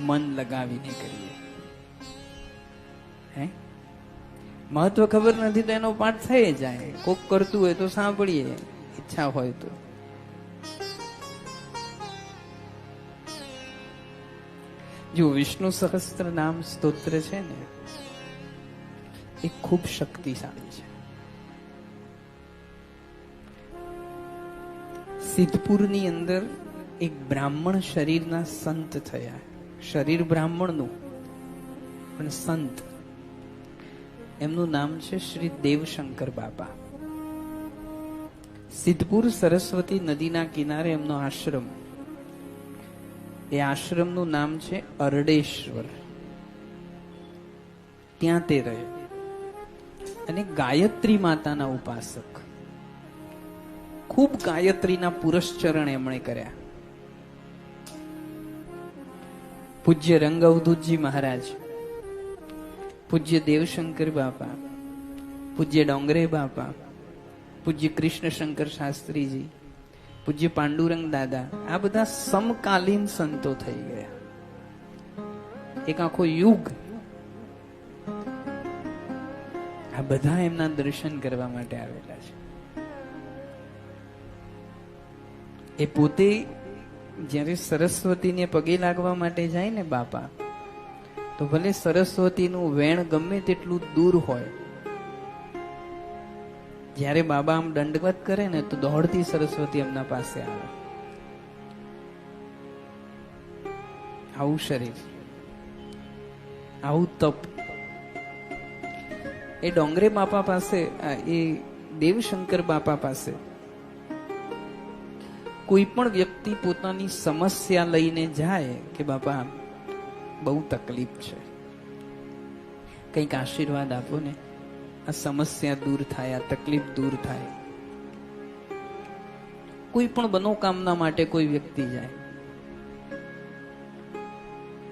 મન લગાવીને કરીએ. હે? મહત્વ ખબર નથી તો એનો પાઠ થઈ જાય. કોક કરતું હોય તો સાંભળીએ. ઈચ્છા હોય તો. જો વિષ્ણુ સહસ્ત્ર નામ સ્તોત્ર છે ને, એ ખૂબ શક્તિશાળી છે. સિદ્ધપુરની અંદર એક બ્રાહ્મણ શરીરના સંત થયા. શરીર બ્રાહ્મણનું, પણ સંત. એમનું નામ છે શ્રી દેવશંકર બાપા. સિદ્ધપુર સરસ્વતી નદીના કિનારે એમનો આશ્રમ. એ આશ્રમનું નામ છે અરડેશ્વર. ત્યાં તે રહે. અને ગાયત્રી માતાના ઉપાસક. ખૂબ ગાયત્રીના પુરસ્ચરણ એમણે કર્યા. પૂજ્ય રંગ અવધૂતજી મહારાજ, પૂજ્ય દેવશંકર બાપા, પૂજ્ય ડોંગરે બાપા, પૂજ્ય કૃષ્ણશંકર શાસ્ત્રીજી, પૂજ્ય પાંડુરંગ દાદા, આ બધા સમકાલીન સંતો થઈ ગયા. એક આખો યુગ. આ બધા એમના દર્શન કરવા માટે આવેલા છે. એ પોતે જ્યારે સરસ્વતીને પગે લાગવા માટે જાય ને બાપા, તો ભલે સરસ્વતીનું વેણ ગમે તેટલું દૂર હોય, જ્યારે બાબા આમ દંડવત કરે ને તો દોડતી સરસ્વતી એમના પાસે આવે. આવું શરીર, આવું તપ. એ ડોંગરે બાપા પાસે એ દેવશંકર બાપા પાસે કોઈ પણ વ્યક્તિ પોતાની સમસ્યા લઈને જાય કે બાપા, બહુ તકલીફ છે. કંઈક આશીર્વાદ આપો ને. આ સમસ્યા દૂર થાય, આ તકલીફ દૂર થાય. કોઈ પણ મનોકામના માટે કોઈ વ્યક્તિ જાય.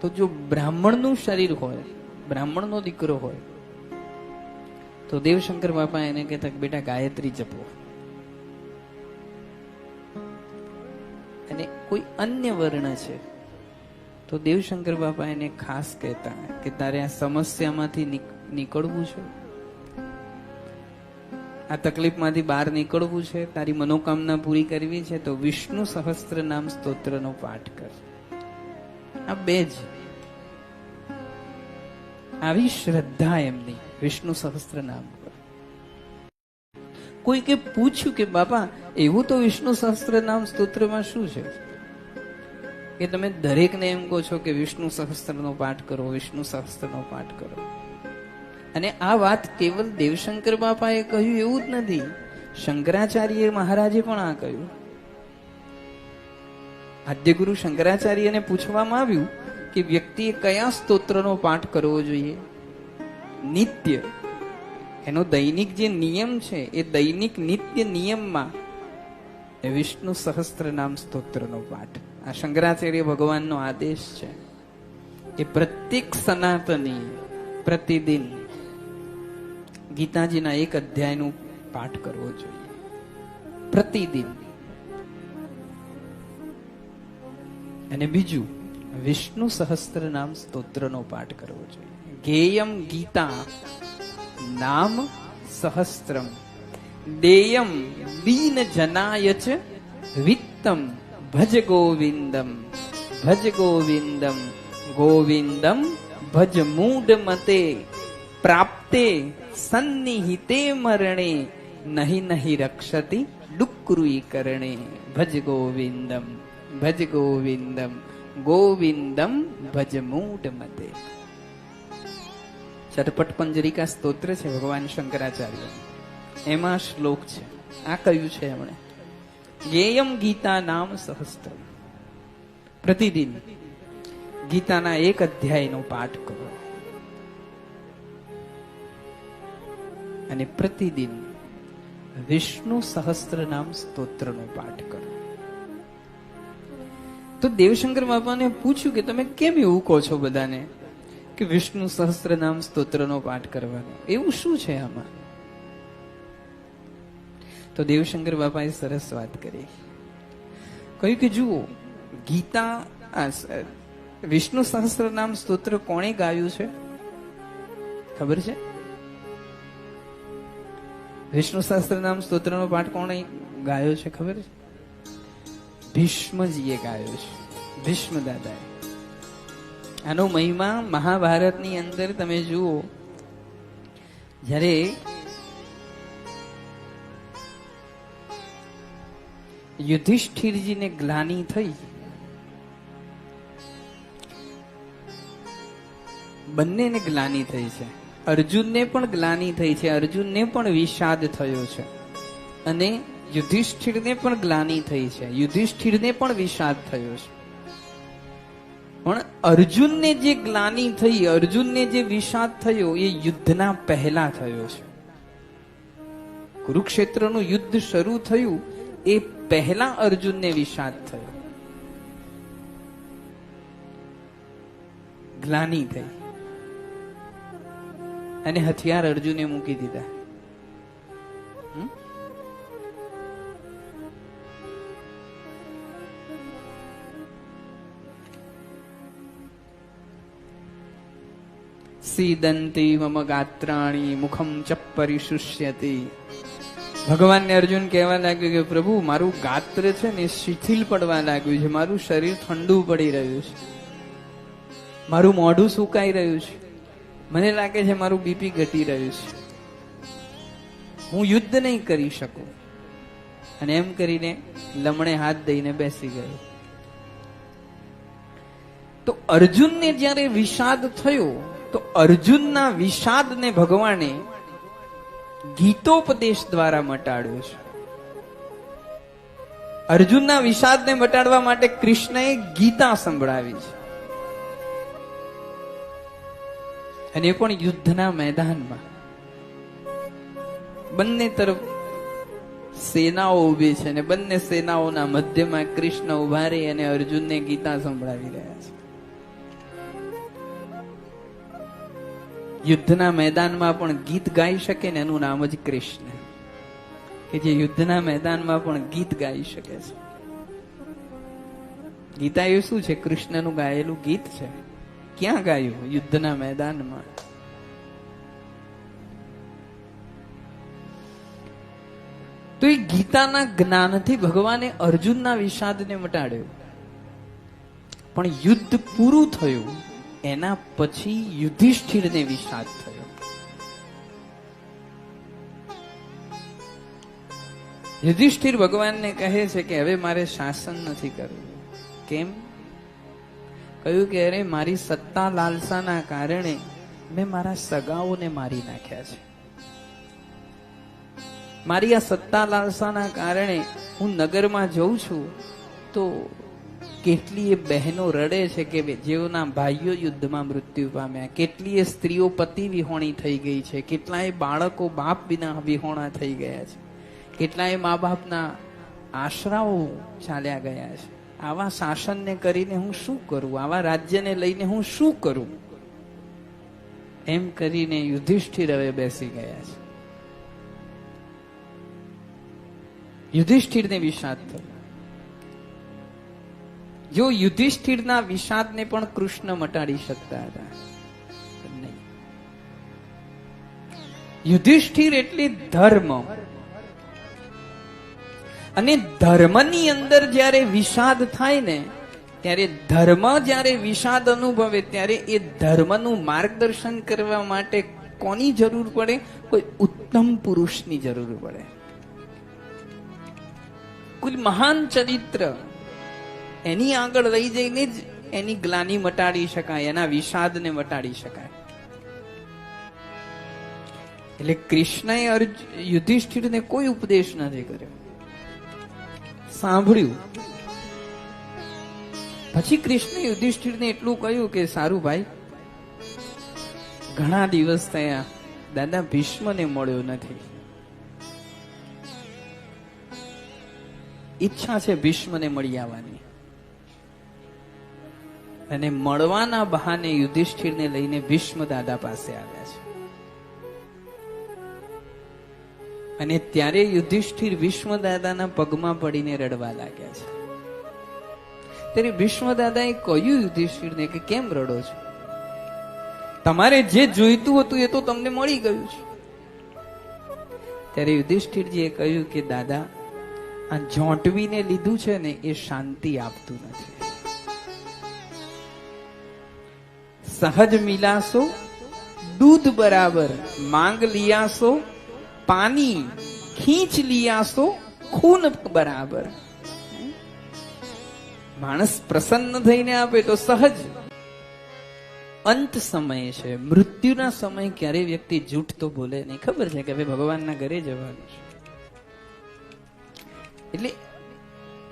તો જો બ્રાહ્મણનું શરીર હોય, બ્રાહ્મણનો દીકરો હોય, તો દેવશંકર બાપા એને કહેતા બેટા, ગાયત્રી જપો. અને કોઈ અન્ય વર્ણ છે, તો દેવશંકર બાપા એને ખાસ કહેતા કે તારે આ સમસ્યામાંથી નીક- નીકળવું છે? આ તકલીફમાંથી બહાર નીકળવું છે? તારી મનોકામના પૂરી કરવી છે? તો વિષ્ણુ સહસ્ત્ર નામ સ્તોત્રનો પાઠ કર. આ બે જ. આવી શ્રદ્ધા એમની, વિષ્ણુ સહસ્ત્ર નામ. પર કોઈ કે પૂછ્યું કે, બાપા, એવું તો વિષ્ણુ સહસ્ત્ર નામ સ્તોત્રમાં શું છે? કે તમે દરેકને એમ કહો છો કે, વિષ્ણુ સહસ્ત્રનો પાઠ કરો, વિષ્ણુ સહસ્ત્રનો પાઠ કરો. અને આ વાત કેવલ દેવશંકર બાપાએ કહ્યું એવું જ નથી. શંકરાચાર્ય મહારાજે પણ આ કહ્યું. આદ્યગુરુ શંકરાચાર્યને પૂછવામાં આવ્યું કે, વ્યક્તિએ કયા સ્તોત્રનો પાઠ કરવો જોઈએ? નિત્ય. એનો દૈનિક જે નિયમ છે, એ દૈનિક નિત્ય નિયમમાં વિષ્ણુ સહસ્ત્ર નામ સ્તોત્રનો પાઠ. આ શંકરાચાર્ય ભગવાનનો આદેશ છે. એ પ્રત્યેક સનાતની પ્રતિદિન ગીતાજીના એક અધ્યાયનું પાઠ કરવો જોઈએ. પ્રતિદિન. અને બીજું, વિષ્ણુ સહસ્ત્ર નામ સ્તોત્રનો પાઠ કરવો જોઈએ. ગેયમ ગીતા નામ સહસ્ત્રમ દેયમ દીન જનાય ચ વિત્તમ ભજ ગોવિંદમ ભજ ગોવિંદમ ગોવિંદમ ભજ મૂડ મતે પ્રાપ્તે સન્નિહિતે મરણે નહીં નહીં રક્ષતિ ડુક્રુઈ કરણે ભજ ગોવિંદમ ભજ ગોવિંદમ ગોવિંદમ ભજ મૂડ મતે ચરપટ પંજરિકા સ્તોત્ર છે ભગવાન શંકરાચાર્ય. એમાં શ્લોક છે. આ કહ્યું છે એમણે? ગેયમ ગીતા નામ સહસ્ત્ર પ્રતિદિન ગીતાના એક અધ્યાયનો પાઠ કરો. અને પ્રતિદિન વિષ્ણુ સહસ્ત્ર નામ સ્તોત્રનો પાઠ કરો. તો દેવશંકર બાપાને પૂછ્યું કે તમે કેમ એવું કહો છો બધાને? કે વિષ્ણુ સહસ્ત્રનામ સ્તોત્રનો પાઠ કરવાનો. એવું શું છે આમાં? તો દેવશંકર બાપાએ સરસ વાત કરી. કહ્યું કે જુઓ, ગીતા વિષ્ણુ સહસ્ત્રનામ સ્તોત્ર કોણે ગાયું છે? ખબર છે? વિષ્ણુ સહસ્ત્રનામ સ્તોત્રનો પાઠ કોણે ગાયો છે ખબર છે? ભીષ્મજીએ ગાયો છે. ભીષ્મ દાદાએ આનો મહિમા મહાભારતની અંદર તમે જુઓ. જ્યારે યુધિષ્ઠિરજીને ગ્લાની થઈ, બંનેને ગ્લાની થઈ છે. અર્જુનને પણ ગ્લાની થઈ છે. અર્જુનને પણ વિષાદ થયો છે. અને યુધિષ્ઠિરને પણ ગ્લાની થઈ છે. યુધિષ્ઠિરને પણ વિષાદ થયો છે. પણ અર્જુનને જે ગ્લાની થઈ, અર્જુનને જે વિષાદ થયો, એ યુદ્ધના પહેલા થયો છે. કુરુક્ષેત્રનું યુદ્ધ શરૂ થયું, એ પહેલા અર્જુનને વિષાદ થયો. ગ્લાની થઈ. અને હથિયાર અર્જુને મૂકી દીધા. સીદંતી મમ ગાત્રાણી મુખમ ચ પરિશુષ્યતી ભગવાનને અર્જુન કહેવા લાગ્યું કે પ્રભુ મારું ગાત્ર છે ને શિથિલ પડવા લાગ્યું છે મારું શરીર ઠંડુ પડી રહ્યું છે મારું મોઢું સુકાઈ રહ્યું છે મને લાગે છે મારું બીપી ઘટી રહ્યું છે હું યુદ્ધ નહીં કરી શકું। અને એમ કરીને લમણે હાથ દઈને બેસી ગયો। તો અર્જુનને જ્યારે વિષાદ થયો તો અર્જુનના વિષાદને ભગવાને ગીતોપદેશ દ્વારા મટાડ્યો છે. અર્જુનના વિષાદને મટાડવા માટે કૃષ્ણએ ગીતા સંભળાવી છે. અને એ પણ યુદ્ધના મેદાનમાં. બંને તરફ સેનાઓ ઊભી છે અને બંને સેનાઓના મધ્યમાં કૃષ્ણ ઊભા રહી અને અર્જુનને ગીતા સંભળાવી રહ્યા છે. યુદ્ધના મેદાનમાં પણ ગીત ગાઈ શકે ને એનું નામ જ કૃષ્ણ. કે જે યુદ્ધના મેદાનમાં પણ ગીત ગાઈ શકે છે. ગીતા એ શું છે? કૃષ્ણનું ગાયેલું ગીત છે. ક્યાં ગાયું? યુદ્ધના મેદાનમાં. તો એ ગીતાના જ્ઞાનથી ભગવાને અર્જુનના વિષાદને મટાડ્યો. પણ યુદ્ધ પૂરું થયું. એના પછી યુધિષ્ઠિરને વિષાદ થયો. યુધિષ્ઠિર ભગવાનને કહે છે કે હવે મારે શાસન નથી કરવું. કેમ? કહ્યું કે અરે, મારી સત્તા લાલસાના કારણે મેં મારા સગાઓને મારી નાખ્યા છે. મારી આ સત્તા લાલસાના કારણે હું નગરમાં જઉં છું તો કેટલીય બહેનો રડે છે કે જેઓના ભાઈઓ યુદ્ધમાં મૃત્યુ પામ્યા. કેટલીય સ્ત્રીઓ પતિ વિહોણી થઈ ગઈ છે. કેટલાય બાળકો બાપ વિના વિહોણા થઈ ગયા છે. કેટલાય મા બાપના આશરાઓ ચાલ્યા ગયા છે. આવા શાસનને કરીને હું શું કરું? આવા રાજ્યને લઈને હું શું કરું? એમ કરીને યુધિષ્ઠિર હવે બેસી ગયા છે. યુધિષ્ઠિરને વિષાદ થયો. જો યુધિષ્ઠિરના વિષાદને પણ કૃષ્ણ મટાડી શકતા હતા. યુધિષ્ઠિર એટલે ધર્મ. અને ધર્મની અંદર જ્યારે વિષાદ થાય ને, ત્યારે ધર્મ જ્યારે વિષાદ અનુભવે, ત્યારે એ ધર્મનું માર્ગદર્શન કરવા માટે કોની જરૂર પડે? કોઈ ઉત્તમ પુરુષની જરૂર પડે. કોઈ મહાન ચરિત્ર એની આગળ લઈ જઈને જ એની ગ્લાની મટાડી શકાય, એના વિષાદને મટાડી શકાય. એટલે કૃષ્ણએ અર્જ- યુધિષ્ઠિરને કોઈ ઉપદેશ નથી કર્યો. સાંભળ્યું. પછી કૃષ્ણ યુધિષ્ઠિરને એટલું કહ્યું કે, સારું ભાઈ, ઘણા દિવસ થયા, દાદા ભીષ્મને મળ્યો નથી. ઈચ્છા છે ભીષ્મને મળી આવવાની. અને મળવાના બહાને યુધિષ્ઠિરને લઈને ભીષ્મ દાદા પાસે આવ્યા છે. અને ત્યારે યુધિષ્ઠિર ભીષ્મ દાદાના પગમાં પડીને રડવા લાગ્યા છે. ત્યારે ભીષ્મ દાદાએ કહ્યું યુધિષ્ઠિરને કે કેમ રડો છો? તમારે જે જોઈતું હતું એ તો તમને મળી ગયું છે. ત્યારે યુધિષ્ઠિરજીએ કહ્યું કે દાદા, આ જોંટવીને લીધું છે ને એ શાંતિ આપતું નથી. સહજ મિલાસો, દૂધ બરાબર માંગ લિયાસો પાણી ખીંચ લિયાસો, ખૂન બરાબર. માણસ પ્રસન્ન થઈને આપે તો સહજ. અંત સમય છે. મૃત્યુના સમય ક્યારે વ્યક્તિ જૂઠ તો બોલે નહીં. ખબર છે કે ભાઈ ભગવાનના ઘરે જવાનું છે. એટલે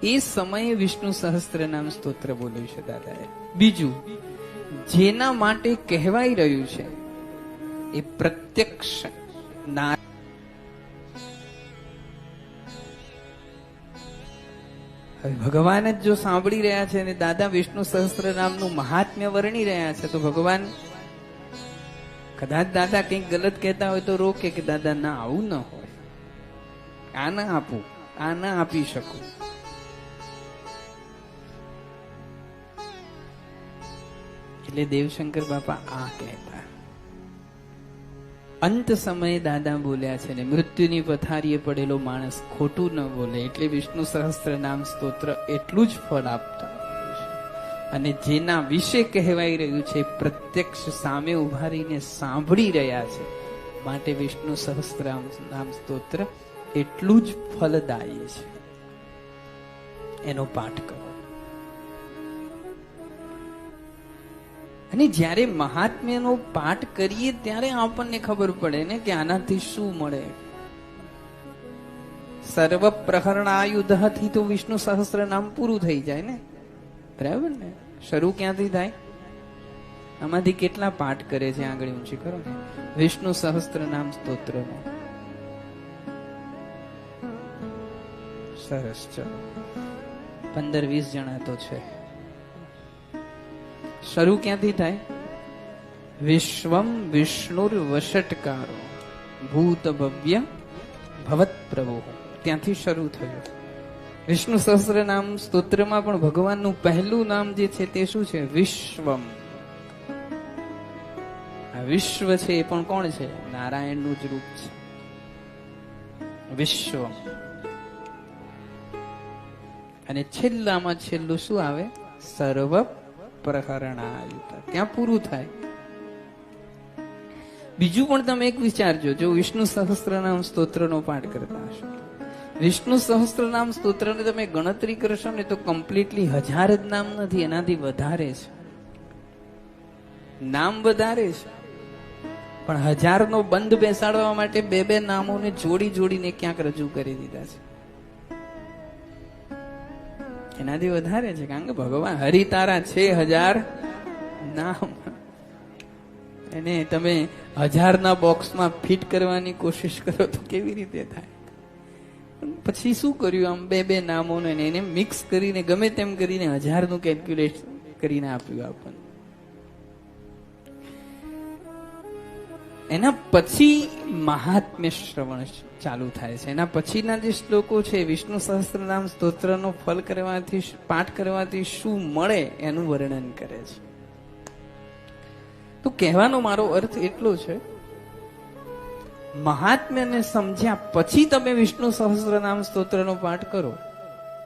એ સમયે વિષ્ણુ સહસ્ત્ર નામ સ્તોત્ર બોલ્યું છે દાદાએ. બીજું જેના માટે કહેવાઈ રહ્યું છે, એ પ્રત્યક્ષ ભગવાન જ જો સાંભળી રહ્યા છે અને દાદા વિષ્ણુ સહસ્ત્ર નામનું મહાત્મ્ય વર્ણી રહ્યા છે, તો ભગવાન કદાચ દાદા કંઈક ગલત કહેતા હોય તો રોકે કે દાદા, ના, આવું ન હોય. આ ના આપું, આ ના આપી શકું. એટલે દેવશંકર બાપા આ કહેતા. અંત સમયે દાદા બોલ્યા છે ને, મૃત્યુની પથારીએ પડેલો માણસ ખોટું ન બોલે, એટલે વિષ્ણુ સહસ્ત્ર નામ સ્તોત્ર એટલું જ ફળ આપતા અને જેના વિશે કહેવાઈ રહ્યું છે, પ્રત્યક્ષ સામે ઊભા રહીને સાંભળી રહ્યા છે, માટે વિષ્ણુ સહસ્ત્ર નામ સ્તોત્ર એટલું જ ફલદાયી છે. એનો પાઠ કરો. અને જ્યારે મહાત્મ્યનો પાઠ કરીએ ત્યારે આપણને ખબર પડે ને કે આનાથી શું મળે. સર્વ પ્રહરણાયુધથી તો વિષ્ણુ સહસ્ત્ર નામ પૂરું થઈ જાય ને? બરાબર ને? શરૂ ક્યાંથી થાય? આમાંથી કેટલા પાઠ કરે છે આગળ ઊંચી કરો ને? વિષ્ણુ સહસ્ત્ર નામ સ્તોત્રનો. સરસ, ચલો. પંદર વીસ જણા તો છે. શરૂ ક્યાંથી થાય? વિશ્વમ વિષ્ણુર વષટકારો ભૂત ભવ્ય ભવત પ્રભુ ત્યાંથી શરૂ થયું. વિષ્ણુ સહસ્ર નામ સ્તોત્રમાં પણ ભગવાનનું પહેલું નામ જે છે તે શું છે? વિશ્વમ. આ વિશ્વ છે એ પણ કોણ છે? નારાયણનું જ રૂપ છે. વિશ્વમ. અને છેલ્લામાં છેલ્લું શું આવે? સર્વ પ્રહરણાયુત ત્યાં પૂરું થાય. બીજું પણ તમે એક વિચારજો, જો વિષ્ણુ સહસ્ત્રનામ સ્તોત્રનો પાઠ કરતા હશો. વિષ્ણુ સહસ્ત્રનામ સ્તોત્રની તમે ગણતરી કરશો ને તો કમ્પ્લીટલી હજાર જ નામ નથી, એનાથી વધારે છે. નામ વધારે છે. પણ હજારનો બંધ બેસાડવા માટે બે બે નામોને જોડી જોડીને ક્યાંક રજૂ કરી દીધા છે. એનાથી વધારે છે, કારણ કે ભગવાન હરિતારા છે હજાર નામ. એને તમે હજારના બોક્સમાં ફિટ કરવાની કોશિશ કરો તો કેવી રીતે થાય? પછી શું કર્યું આમ બે બે નામોને એને મિક્સ કરીને, ગમે તેમ કરીને હજારનું કેલ્ક્યુલેટ કરીને આપ્યું આપણને. એના પછી મહાત્મ્ય શ્રવણ ચાલુ થાય છે. એના પછીના જે શ્લોકો છે, વિષ્ણુ સહસ્ત્રનામ સ્તોત્રનો ફલ કરવાથી પાઠ કરવાથી શું મળે એનું વર્ણન કરે છે. તો કહેવાનો મારો અર્થ એટલો છે, મહાત્મ્યને સમજ્યા પછી તમે વિષ્ણુ સહસ્ત્રનામ સ્તોત્રનો પાઠ કરો.